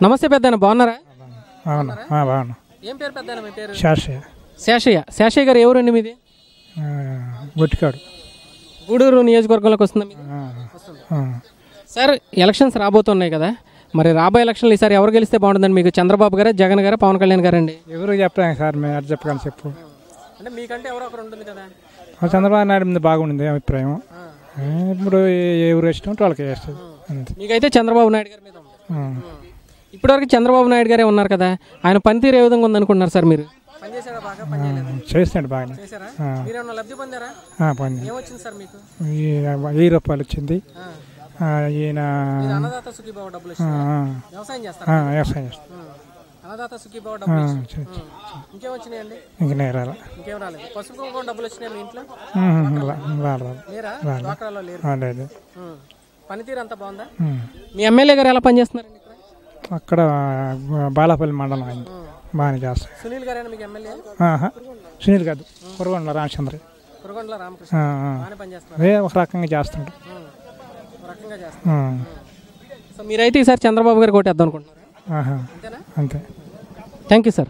నమస్తే పెద్దాయన బాగున్నారా? అవును. ఆ, బాగున్నా. ఏం పేరు పెద్దాయన మీ పేరు? శాస్త్రి శేషయ్య. శేషయ్య గారు ఎవరండి మీది? గొట్టికాడు. గూడూరు నియోజకవర్గంలోకి వస్తుందా. సార్ ఎలక్షన్స్ రాబోతున్నాయి కదా. మరి రాబోయే ఎలక్షన్లు ఈసారి ఎవరు గెలిస్తే బాగుంటుందండి మీకు? చంద్రబాబు గారా జగన్ గారా పవన్ కళ్యాణ్ గారండి ఎవరు చెప్పలేం సార్ మేము అటు చెప్పగలను చెప్పు. అంటే మీకంటే ఎవరో ఒకరు ఉంటుంది కదా? చంద్రబాబు నాయుడు మీద బాగుంది అభిప్రాయం ఇప్పుడు ఎవరు ఇష్టం వాళ్ళకి వేస్తుంది అంతే మీకైతే చంద్రబాబు నాయుడు గారి మీద. ఇప్పటివరకు చంద్రబాబు నాయుడు గారే ఉన్నారు కదా ఆయన పనితీరు ఏ విధంగా ఉందనుకుంటున్నారు సార్ మీరు? పనిచేసారా బాగా? వెయ్యి రూపాయలు వచ్చింది. ఈయన వ్యవసాయం. పనితీరు అంతా బాగుందా. మీ ఎమ్మెల్యే గారు ఎలా పనిచేస్తున్నారండి ఇక్కడ అక్కడ బాలాపల్లి మండలం అయింది. బాగానే చేస్తాయి సునీల్ గారేనా మీకు ఎమ్మెల్యే? ఆహా. సునీల్ కాదు కురగొండ రామచంద్ర. కురగొండల రామకృష్ణ. అదే ఒక రకంగా. సో మీరైతే ఈసారి చంద్రబాబు గారు కొట్టేద్దాం అనుకుంటున్నారా? అంతే. Thank you sir.